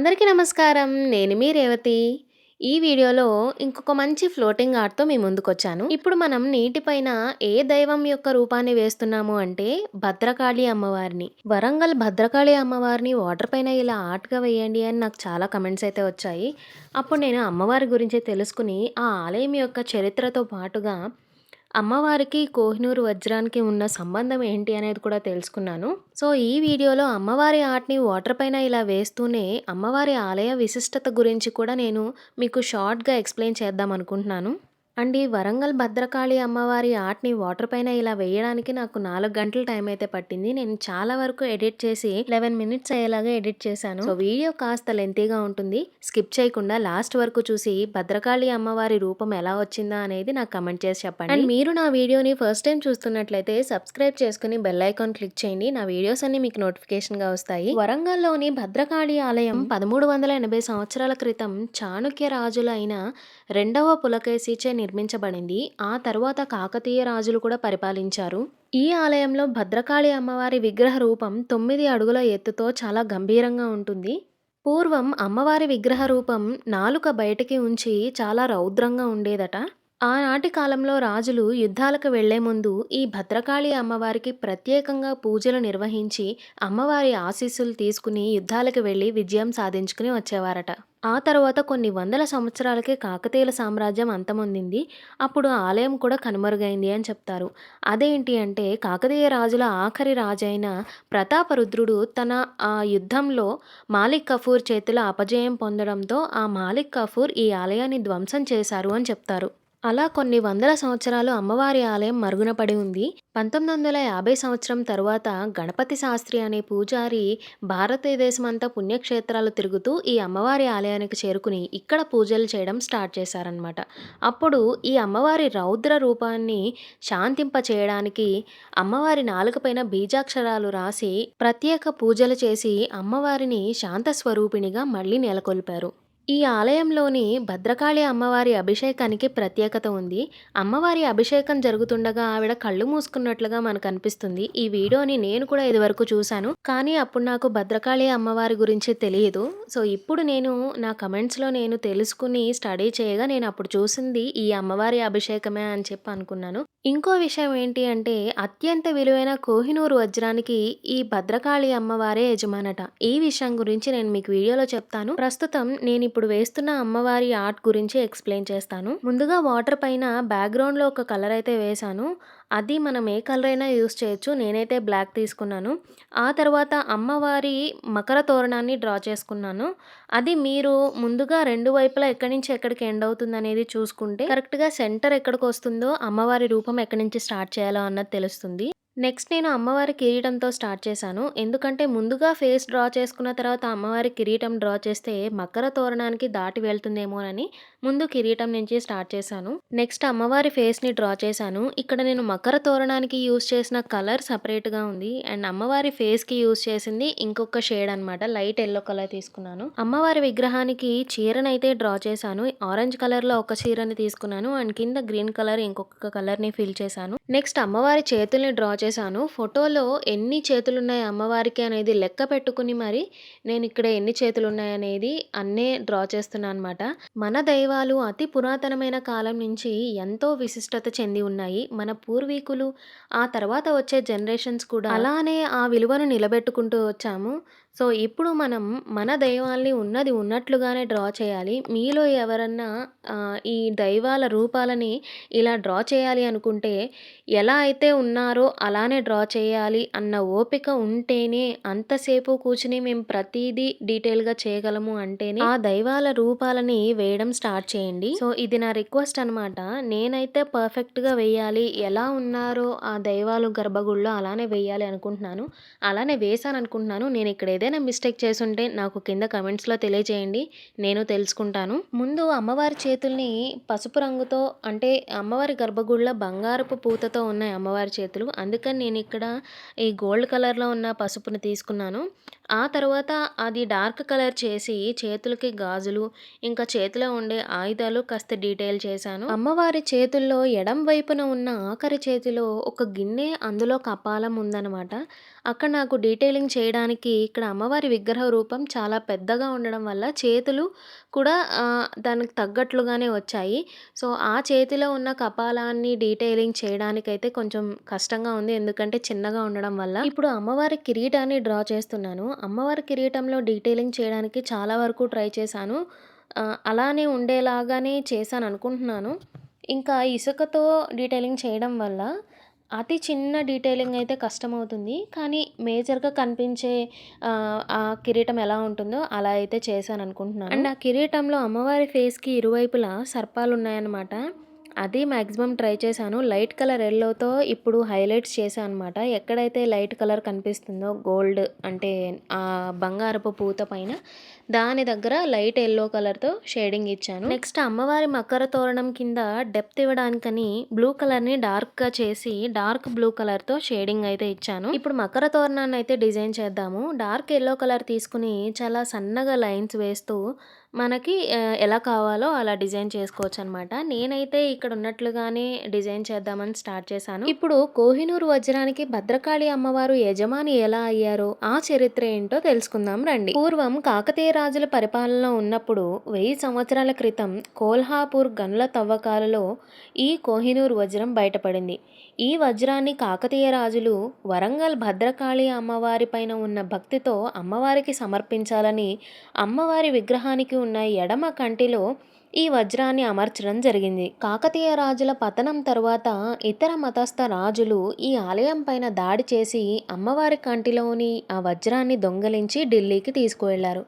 అందరికీ నమస్కారం. నేను మీ రేవతి. ఈ వీడియోలో ఇంకొక మంచి ఫ్లోటింగ్ ఆర్ట్‌తో మీ ముందుకొచ్చాను. ఇప్పుడు మనం నీటిపైన ఏ దైవం యొక్క రూపాన్ని వేస్తున్నాము అంటే భద్రకాళి అమ్మవారిని. వరంగల్ భద్రకాళి అమ్మవారిని వాటర్ పైన ఇలా ఆర్ట్‌గా వేయండి అని నాకు చాలా కమెంట్స్ అయితే వచ్చాయి. అప్పుడు నేను అమ్మవారి గురించి తెలుసుకుని ఆ ఆలయం యొక్క చరిత్రతో పాటుగా అమ్మవారికి కోహినూరు వజ్రానికి ఉన్న సంబంధం ఏంటి అనేది కూడా తెలుసుకున్నాను. సో, ఈ వీడియోలో అమ్మవారి ఆర్ట్‌ని వాటర్ పైన ఇలా వేస్తూనే అమ్మవారి ఆలయ విశిష్టత గురించి కూడా నేను మీకు షార్ట్‌గా ఎక్స్‌ప్లెయిన్ చేద్దాం అనుకుంటున్నాను. అండ్ ఈ వరంగల్ భద్రకాళి అమ్మవారి ఆర్ట్‌ని వాటర్ పైన ఇలా వేయడానికి నాకు నాలుగు గంటలు టైం అయితే పట్టింది. నేను చాలా వరకు ఎడిట్ చేసి 11 మినిట్స్ అయ్యేలాగా ఎడిట్ చేశాను. సో, వీడియో కాస్త లెంతీగా ఉంటుంది. స్కిప్ చేయకుండా లాస్ట్ వరకు చూసి భద్రకాళి అమ్మవారి రూపం ఎలా వచ్చిందా అనేది నాకు కమెంట్ చేసి చెప్పండి. అండ్ మీరు నా వీడియోని ఫస్ట్ టైం చూస్తున్నట్లయితే సబ్స్క్రైబ్ చేసుకుని బెల్ ఐకాన్ క్లిక్ చేయండి. నా వీడియోస్ అన్ని మీకు నోటిఫికేషన్‌గా వస్తాయి. వరంగల్‌లోని భద్రకాళి ఆలయం 1380 సంవత్సరాల క్రితం చాణుక్య రాజులు అయిన రెండవ పులకేశిచే నిర్మించబడింది. ఆ తరువాత కాకతీయ రాజులు కూడా పరిపాలించారు. ఈ ఆలయంలో భద్రకాళి అమ్మవారి విగ్రహ రూపం తొమ్మిది అడుగుల ఎత్తుతో చాలా గంభీరంగా ఉంటుంది. పూర్వం అమ్మవారి విగ్రహ రూపం నాలుక బయటికి ఉంచి చాలా రౌద్రంగా ఉండేదట. ఆనాటి కాలంలో రాజులు యుద్ధాలకు వెళ్ళే ముందు ఈ భద్రకాళి అమ్మవారికి ప్రత్యేకంగా పూజలు నిర్వహించి అమ్మవారి ఆశీస్సులు తీసుకుని యుద్ధాలకు వెళ్ళి విజయం సాధించుకుని వచ్చేవారట. ఆ తర్వాత కొన్ని వందల సంవత్సరాలకే కాకతీయుల సామ్రాజ్యం అంతమొందింది. అప్పుడు ఆలయం కూడా కనుమరుగైంది అని చెప్తారు. అదేంటి అంటే కాకతీయ రాజుల ఆఖరి రాజైన ప్రతాపరుద్రుడు తన ఆ యుద్ధంలో మాలిక్ కఫూర్ చేతిలో అపజయం పొందడంతో ఆ మాలిక్ కఫూర్ ఈ ఆలయాన్ని ధ్వంసం చేశారు అని చెప్తారు. అలా కొన్ని వందల సంవత్సరాలు అమ్మవారి ఆలయం మరుగున పడి ఉంది. 1950 సంవత్సరం తరువాత గణపతి శాస్త్రి అనే పూజారి భారతదేశమంతా పుణ్యక్షేత్రాలు తిరుగుతూ ఈ అమ్మవారి ఆలయానికి చేరుకుని ఇక్కడ పూజలు చేయడం స్టార్ట్ చేశారనమాట అప్పుడు ఈ అమ్మవారి రౌద్ర రూపాన్ని శాంతింప చేయడానికి అమ్మవారి నాలుకపైన బీజాక్షరాలు రాసి ప్రత్యేక పూజలు చేసి అమ్మవారిని శాంత స్వరూపిణిగా మళ్ళీ నెలకొల్పారు. ఈ ఆలయంలోని భద్రకాళి అమ్మవారి అభిషేకానికి ప్రత్యేకత ఉంది. అమ్మవారి అభిషేకం జరుగుతుండగా ఆవిడ కళ్ళు మూసుకున్నట్లుగా మనకు అనిపిస్తుంది ఈ వీడియోని నేను కూడా ఇదివరకు చూశాను. కానీ అప్పుడు నాకు భద్రకాళి అమ్మవారి గురించి తెలియదు. సో, ఇప్పుడు నేను నా కమెంట్స్‌లో నేను తెలుసుకుని స్టడీ చేయగా నేను అప్పుడు చూసింది ఈ అమ్మవారి అభిషేకమే అని చెప్పి అనుకున్నాను. ఇంకో విషయం ఏంటి అంటే అత్యంత విలువైన కోహినూరు వజ్రానికి ఈ భద్రకాళి అమ్మవారే యజమానట. ఈ విషయం గురించి నేను మీకు వీడియోలో చెప్తాను. ప్రస్తుతం నేను ఇప్పుడు వేస్తున్న అమ్మవారి ఆర్ట్ గురించి ఎక్స్‌ప్లెయిన్ చేస్తాను. ముందుగా వాటర్ పైన బ్యాక్‌గ్రౌండ్‌లో ఒక కలర్ అయితే వేశాను. అది మనం ఏ కలర్ అయినా యూస్ చేయొచ్చు. నేనైతే బ్లాక్ తీసుకున్నాను. ఆ తర్వాత అమ్మవారి మకర తోరణాన్ని డ్రా చేసుకున్నాను. అది మీరు ముందుగా రెండు వైపులా ఎక్కడి నుంచి ఎక్కడికి ఎండ్ అవుతుందనేది చూసుకుంటే కరెక్ట్‌గా సెంటర్ ఎక్కడికి వస్తుందో అమ్మవారి రూపం ఎక్కడి నుంచి స్టార్ట్ చేయాలో అన్నది తెలుస్తుంది. నెక్స్ట్ నేను అమ్మవారి కిరీటంతో స్టార్ట్ చేశాను. ఎందుకంటే ముందుగా ఫేస్ డ్రా చేసుకున్న తర్వాత అమ్మవారి కిరీటం డ్రా చేస్తే మకర తోరణానికి దాటి వెళ్తుందేమోనని ముందు కిరీటం నుంచి స్టార్ట్ చేశాను. నెక్స్ట్ అమ్మవారి ఫేస్‌ని డ్రా చేశాను. ఇక్కడ నేను మకర తోరణానికి యూజ్ చేసిన కలర్ సెపరేట్‌గా ఉంది. అండ్ అమ్మవారి ఫేస్‌కి యూజ్ చేసింది ఇంకొక షేడ్ అనమాట. లైట్ ఎల్లో కలర్ తీసుకున్నాను. అమ్మవారి విగ్రహానికి చీరనైతే డ్రా చేశాను. ఆరెంజ్ కలర్‌లో ఒక చీరని తీసుకున్నాను. అండ్ కింద గ్రీన్ కలర్ ఇంకొక కలర్‌ని ఫిల్ చేశాను. నెక్స్ట్ అమ్మవారి చేతుల్ని డ్రా చేశాను. ఫోటోలో ఎన్ని చేతులున్నాయి అమ్మవారికి అనేది లెక్క పెట్టుకుని మరి నేను ఇక్కడ ఎన్ని చేతులున్నాయనేది అన్నే డ్రా చేస్తున్నా అనమాట. మన దేవాలు అతి పురాతనమైన కాలం నుంచి ఎంతో విశిష్టత చెంది ఉన్నాయి. మన పూర్వీకులు ఆ తర్వాత వచ్చే జనరేషన్స్ కూడా అలానే ఆ విలువను నిలబెట్టుకుంటూ వచ్చాము. సో, ఇప్పుడు మనం మన దైవాల్ని ఉన్నది ఉన్నట్లుగానే డ్రా చేయాలి. మీలో ఎవరన్నా ఈ దైవాల రూపాలని ఇలా డ్రా చేయాలి అనుకుంటే ఎలా అయితే ఉన్నారో అలానే డ్రా చేయాలి అన్న ఓపిక ఉంటేనే అంతసేపు కూర్చుని మేము ప్రతిదీ డీటెయిల్‌గా చేయగలము అంటేనే ఆ దైవాల రూపాలని వేయడం స్టార్ట్ చేయండి. సో, ఇది నా రిక్వెస్ట్ అనమాట. నేనైతే పర్ఫెక్ట్‌గా వేయాలి. ఎలా ఉన్నారో ఆ దైవాలు గర్భగుడిలో అలానే వేయాలి అనుకుంటున్నాను. అలానే వేశాననుకుంటున్నాను. నేను ఇక్కడ ఏదైనా మిస్టేక్ చేసుంటే నాకు కింద కమెంట్స్‌లో తెలియజేయండి. నేను తెలుసుకుంటాను. ముందు అమ్మవారి చేతుల్ని పసుపు రంగుతో అంటే అమ్మవారి గర్భగుడిలో బంగారపు పూతతో ఉన్నాయి అమ్మవారి చేతులు. అందుకని నేను ఇక్కడ ఈ గోల్డ్ కలర్‌లో ఉన్న పసుపుని తీసుకున్నాను. ఆ తర్వాత అది డార్క్ కలర్ చేసి చేతులకి గాజులు, ఇంకా చేతిలో ఉండే ఆయుధాలు కాస్త డీటెయిల్ చేశాను. అమ్మవారి చేతుల్లో ఎడం వైపున ఉన్న ఆఖరి చేతిలో ఒక గిన్నె అందులో కపాలం ఉందనమాట. అక్కడ నాకు డీటెయిలింగ్ చేయడానికి ఇక్కడ అమ్మవారి విగ్రహ రూపం చాలా పెద్దగా ఉండడం వల్ల చేతులు కూడా దానికి తగ్గట్లుగానే వచ్చాయి. సో, ఆ చేతిలో ఉన్న కపాలాన్ని డీటెయిలింగ్ చేయడానికైతే కొంచెం కష్టంగా ఉంది. ఎందుకంటే చిన్నగా ఉండడం వల్ల. ఇప్పుడు అమ్మవారి కిరీటాన్ని డ్రా చేస్తున్నాను. అమ్మవారి కిరీటంలో డీటెయిలింగ్ చేయడానికి చాలా వరకు ట్రై చేశాను. అలానే ఉండేలాగానే చేశాను అనుకుంటున్నాను ఇంకా ఇసుకతో డీటెయిలింగ్ చేయడం వల్ల అతి చిన్న డీటెయిలింగ్ అయితే కష్టమవుతుంది. కానీ మేజర్‌గా కనిపించే ఆ కిరీటం ఎలా ఉంటుందో అలా అయితే చేశాను అనుకుంటున్నాను అండ్ ఆ కిరీటంలో అమ్మవారి ఫేస్‌కి ఇరువైపులా సర్పాలు ఉన్నాయన్నమాట అది మ్యాక్సిమం ట్రై చేశాను. లైట్ కలర్ ఎల్లోతో ఇప్పుడు హైలైట్స్ చేశాను అనమాట. ఎక్కడైతే లైట్ కలర్ కనిపిస్తుందో గోల్డ్ అంటే ఆ బంగారపు పూత పైన దాని దగ్గర లైట్ ఎల్లో కలర్‌తో షేడింగ్ ఇచ్చాను. నెక్స్ట్ అమ్మవారి మకర తోరణం కింద డెప్త్ ఇవ్వడానికని బ్లూ కలర్‌ని డార్క్‌గా చేసి డార్క్ బ్లూ కలర్‌తో షేడింగ్ అయితే ఇచ్చాను. ఇప్పుడు మకర తోరణాన్ని అయితే డిజైన్ చేద్దాము. డార్క్ ఎల్లో కలర్ తీసుకొని చాలా సన్నగా లైన్స్ వేస్తూ మనకి ఎలా కావాలో అలా డిజైన్ చేసుకోవచ్చు అనమాట నేనైతే ఇక్కడ ఉన్నట్లుగానే డిజైన్ చేద్దామని స్టార్ట్ చేశాను. ఇప్పుడు కోహినూర్ వజ్రానికి భద్రకాళి అమ్మవారు యజమాని ఎలా అయ్యారో ఆ చరిత్ర ఏంటో తెలుసుకుందాం రండి. పూర్వం కాకతీయ రాజుల పరిపాలనలో ఉన్నప్పుడు వెయ్యి సంవత్సరాల క్రితం కోల్హాపూర్ గనుల తవ్వకాలలో ఈ కోహినూర్ వజ్రం బయటపడింది. ఈ వజ్రాన్ని కాకతీయ రాజులు వరంగల్ భద్రకాళి అమ్మవారి పైన ఉన్న భక్తితో అమ్మవారికి సమర్పించాలని అమ్మవారి విగ్రహానికి ఉన్న ఎడమ కంటిలో ఈ వజ్రాన్ని అమర్చడం జరిగింది. కాకతీయ రాజుల పతనం తరువాత ఇతర మతస్థ రాజులు ఈ ఆలయం పైన దాడి చేసి అమ్మవారి కంటిలోని ఆ వజ్రాన్ని దొంగిలించి ఢిల్లీకి తీసుకువెళ్ళారు.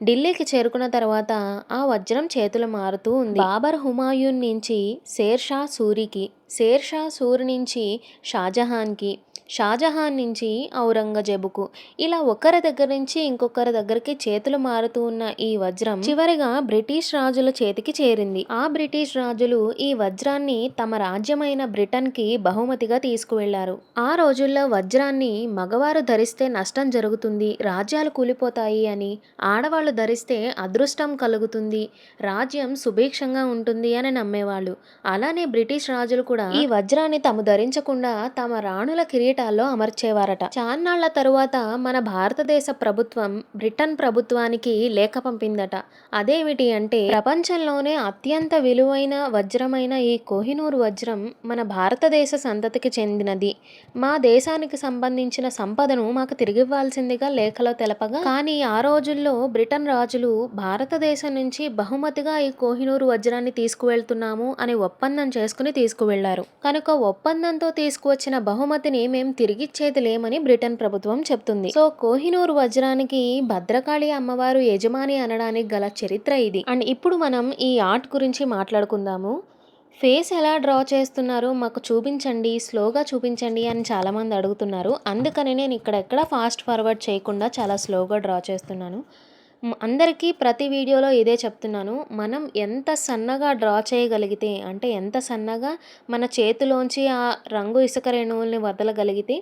ఢిల్లీకి చేరుకున్న తర్వాత ఆ వజ్రం చేతులు మారుతూ ఉంది. బాబర్ హుమాయూన్ నుంచి షేర్షా సూరికి, షేర్షా సూరి నుంచి షాజహాన్‌కి, షాజహాన్ నుంచి ఔరంగజేబుకు ఇలా ఒకరి దగ్గర నుంచి ఇంకొకరి దగ్గరికి చేతులు మారుతూ ఉన్న ఈ వజ్రం చివరిగా బ్రిటిష్ రాజుల చేతికి చేరింది. ఆ బ్రిటిష్ రాజులు ఈ వజ్రాన్ని తమ రాజ్యమైన బ్రిటన్‌కి బహుమతిగా తీసుకువెళ్ళారు. ఆ రోజుల్లో వజ్రాన్ని మగవారు ధరిస్తే నష్టం జరుగుతుంది, రాజ్యాలు కూలిపోతాయి అని, ఆడవాళ్ళు ధరిస్తే అదృష్టం కలుగుతుంది, రాజ్యం సుభిక్షంగా ఉంటుంది అని నమ్మేవాళ్ళు అలానే బ్రిటిష్ రాజులు కూడా ఈ వజ్రాన్ని తాము ధరించకుండా తమ రాణుల కిరీటాల్లో అమర్చేవారట. చాన్నాళ్ళ తరువాత మన భారతదేశ ప్రభుత్వం బ్రిటన్ ప్రభుత్వానికి లేఖ పంపిందట. అదేమిటి అంటే ప్రపంచంలోనే అత్యంత విలువైన వజ్రమైన ఈ కోహినూర్ వజ్రం మన భారతదేశ సంతతికి చెందినది. మా దేశానికి సంబంధించిన సంపదను మాకు తిరిగివ్వాల్సిందిగా లేఖలో తెలపగా కానీ ఆ రోజుల్లో బ్రిటన్ రాజులు భారతదేశం నుంచి బహుమతిగా ఈ కోహినూరు వజ్రాన్ని తీసుకువెళ్తున్నాము అని ఒప్పందం చేసుకుని తీసుకువెళ్ళారు. కనుక ఒప్పందంతో తీసుకువచ్చిన బహుమతిని మేము తిరిగిచ్చేది లేమని బ్రిటన్ ప్రభుత్వం చెప్తుంది. సో కోహినూరు వజ్రానికి భద్రకాళి అమ్మవారు యజమాని అనడానికి గల చరిత్ర ఇది. అండ్ ఇప్పుడు మనం ఈ ఆర్ట్ గురించి మాట్లాడుకుందాము. ఫేస్ ఎలా డ్రా చేస్తున్నారో మాకు చూపించండి, స్లోగా చూపించండి అని చాలామంది అడుగుతున్నారు. అందుకని నేను ఇక్కడెక్కడ ఫాస్ట్ ఫార్వర్డ్ చేయకుండా చాలా స్లోగా డ్రా చేస్తున్నాను. అందరికీ ప్రతి వీడియోలో ఇదే చెప్తున్నాను. మనం ఎంత సన్నగా డ్రా చేయగలిగితే అంటే ఎంత సన్నగా మన చేతిలోంచి ఆ రంగు ఇసుక రేణువుల్ని వదలగలిగితే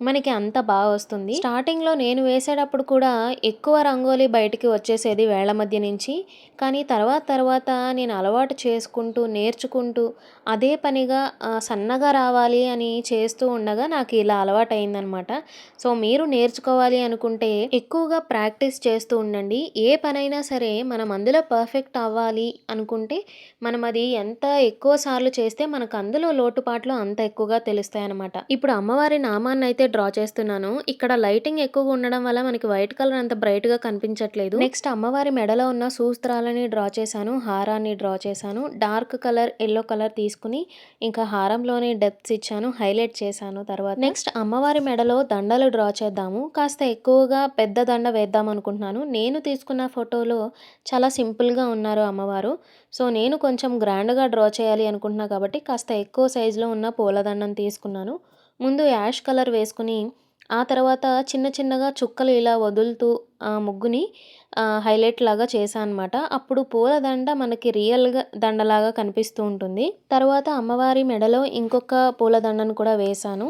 మనకి అంత బాగా వస్తుంది. స్టార్టింగ్‌లో నేను వేసేటప్పుడు కూడా ఎక్కువ రంగోలి బయటికి వచ్చేసేది వేళ్ళ మధ్య నుంచి. కానీ తర్వాత తర్వాత నేను అలవాటు చేసుకుంటూ, నేర్చుకుంటూ అదే పనిగా సన్నగా రావాలి అని చేస్తూ ఉండగా నాకు ఇలా అలవాటు అయిందనమాట సో మీరు నేర్చుకోవాలి అనుకుంటే ఎక్కువగా ప్రాక్టీస్ చేస్తూ ఉండండి. ఏ పనైనా సరే మనం అందులో పర్ఫెక్ట్ అవ్వాలి అనుకుంటే మనం అది ఎంత ఎక్కువ సార్లు చేస్తే మనకు అందులో లోటుపాట్లు అంత ఎక్కువగా తెలుస్తాయన్నమాట. ఇప్పుడు అమ్మవారి నామాన్నయితే డ్రా చేస్తున్నాను. ఇక్కడ లైటింగ్ ఎక్కువగా ఉండడం వల్ల మనకి వైట్ కలర్ అంత బ్రైట్‌గా కనిపించట్లేదు. నెక్స్ట్ అమ్మవారి మెడలో ఉన్న సూస్త్రాలని డ్రా చేశాను. హారాన్ని డ్రా చేశాను. డార్క్ కలర్ ఎల్లో కలర్ తీసుకొని ఇంకా హారంలోనే డెప్త్స్ ఇచ్చాను. హైలైట్ చేశాను తర్వాత. నెక్స్ట్ అమ్మవారి మెడలో దండలు డ్రా చేద్దాము. కాస్త ఎక్కువగా పెద్ద దండ వేద్దాం అనుకుంటున్నాను. నేను తీసుకున్న ఫోటోలో చాలా సింపుల్‌గా ఉన్నారు అమ్మవారు. సో నేను కొంచెం గ్రాండ్‌గా డ్రా చేయాలి అనుకుంటున్నా కాబట్టి కాస్త ఎక్కువ సైజులో ఉన్న పూలదండం తీసుకున్నాను. ముందు యాష్ కలర్ వేసుకొని ఆ తర్వాత చిన్న చిన్నగా చుక్కలు ఇలా వదులుతూ ముగ్గుని హైలైట్ లాగా చేశాను అనమాట. అప్పుడు పూల దండ మనకి రియల్‌గా దండలాగా కనిపిస్తూ ఉంటుంది. తర్వాత అమ్మవారి మెడలో ఇంకొక పూల దండను కూడా వేశాను.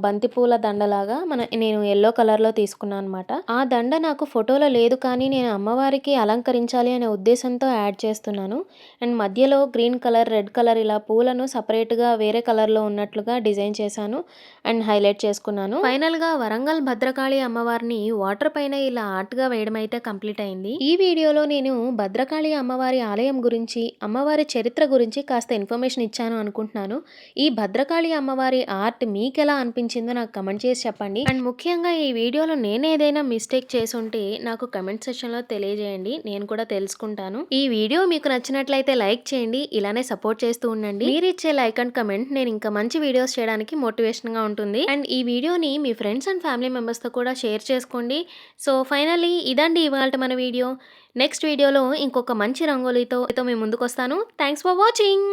బంతి పూల దండలాగా మన నేను ఎల్లో కలర్‌లో తీసుకున్నాను అనమాట. ఆ దండ నాకు ఫోటోలో లేదు కానీ నేను అమ్మవారికి అలంకరించాలి అనే ఉద్దేశంతో యాడ్ చేస్తున్నాను. అండ్ మధ్యలో గ్రీన్ కలర్, రెడ్ కలర్ ఇలా పూలను సపరేట్గా వేరే కలర్‌లో ఉన్నట్లుగా డిజైన్ చేశాను. అండ్ హైలైట్ చేసుకున్నాను. ఫైనల్‌గా వరంగల్ భద్రకాళి అమ్మవారిని వాటర్ పైన ఇలా ఆర్ట్‌గా వేయడం అయితే కంప్లీట్ అయింది. ఈ వీడియోలో నేను భద్రకాళి అమ్మవారి ఆలయం గురించి, అమ్మవారి చరిత్ర గురించి కాస్త ఇన్ఫర్మేషన్ ఇచ్చాను అనుకుంటున్నాను. ఈ భద్రకాళి అమ్మవారి ఆర్ట్ మీకు ఎలా అనిపించిందో నాకు కమెంట్ చేసి చెప్పండి. అండ్ ముఖ్యంగా ఈ వీడియోలో నేను ఏదైనా మిస్టేక్ చేసుంటే నాకు కమెంట్ సెక్షన్‌లో తెలియజేయండి. నేను కూడా తెలుసుకుంటాను. ఈ వీడియో మీకు నచ్చినట్లయితే లైక్ చేయండి. ఇలానే సపోర్ట్ చేస్తూ ఉండండి. మీరు ఇచ్చే లైక్ అండ్ కమెంట్ నేను ఇంకా మంచి వీడియోస్ చేయడానికి మోటివేషన్‌గా ఉంటుంది. అండ్ ఈ వీడియోని మీ ఫ్రెండ్స్ అండ్ ఫ్యామిలీ మెంబర్స్‌తో కూడా షేర్ చేసుకోండి. సో ఫైనల్ ఫైనల్లీ ఇదండి ఇవాళ మన వీడియో. నెక్స్ట్ వీడియోలో ఇంకొక మంచి రంగోలీతో మీ ముందుకొస్తాను. Thanks for watching.